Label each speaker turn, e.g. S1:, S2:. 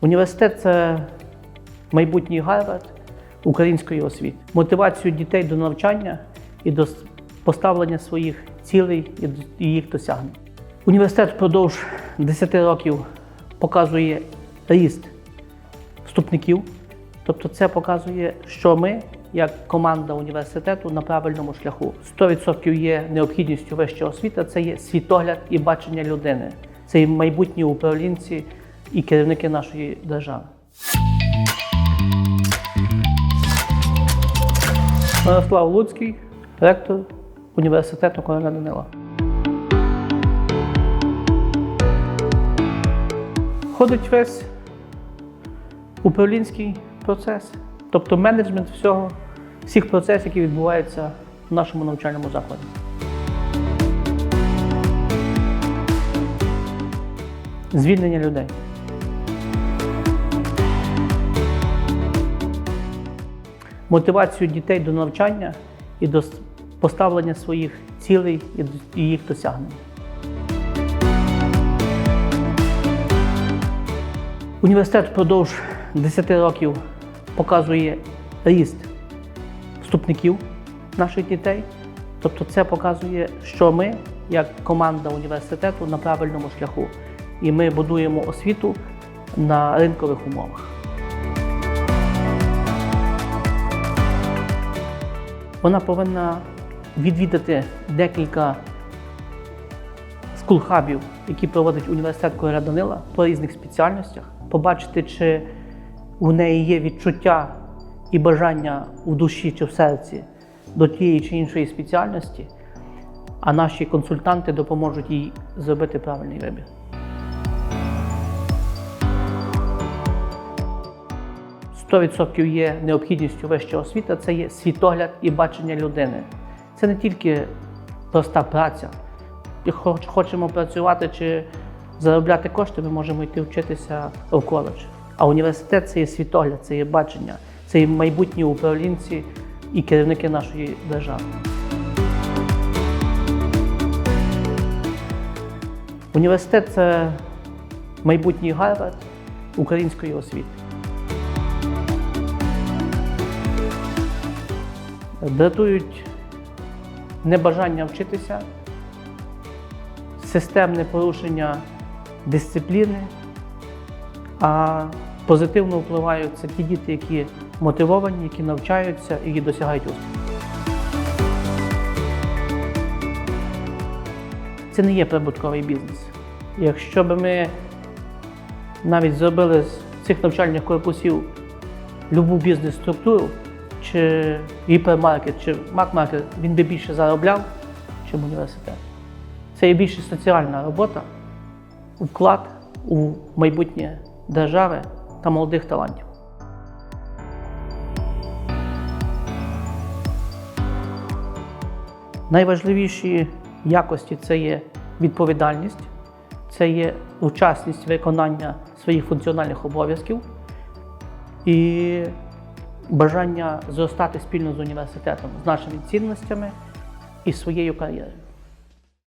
S1: Університет це майбутній Гарвард української освіти. Мотивацію дітей до навчання і до поставлення своїх цілей і їх досягнень. Університет впродовж 10 років показує ріст вступників. Тобто це показує, що ми, як команда університету, на правильному шляху. 100% є необхідністю вища освіта, це є світогляд і бачення людини. Це є майбутні управлінці і керівники нашої держави. Мирослав Луцький, ректор університету Короля Данила. Ходить весь управлінський процес, тобто менеджмент всього, всіх процесів, які відбуваються в нашому навчальному закладі. Звільнення людей. Мотивацію дітей до навчання і до поставлення своїх цілей і їх досягнень. Університет впродовж 10 років показує ріст вступників наших дітей. Тобто це показує, що ми, як команда університету, на правильному шляху. І ми будуємо освіту на ринкових умовах. Вона повинна відвідати декілька скулхабів, які проводить університет Короля Данила по різних спеціальностях, побачити, чи у неї є відчуття і бажання у душі чи в серці до тієї чи іншої спеціальності, а наші консультанти допоможуть їй зробити правильний вибір. Сто відсотків є необхідністю вища освіта, це є світогляд і бачення людини. Це не тільки проста праця. Хоч- хочемо працювати чи заробляти кошти, ми можемо йти вчитися в коледж. А університет це є світогляд, це є бачення, це є майбутні управлінці і керівники нашої держави. Університет це майбутній Гарвард української освіти. Дратують небажання вчитися, системне порушення дисципліни, а позитивно впливають це ті діти, які мотивовані, які навчаються і досягають успіху. Це не є прибутковий бізнес. Якщо б ми навіть зробили з цих навчальних корпусів любу бізнес-структуру, чи гіпермаркет, чи макмаркет, він би більше заробляв, ніж університет. Це є більше соціальна робота, вклад у майбутнє держави та молодих талантів. Найважливіші якості це є відповідальність, це є учасність виконання своїх функціональних обов'язків і бажання зростати спільно з університетом, з нашими цінностями і своєю кар'єрою.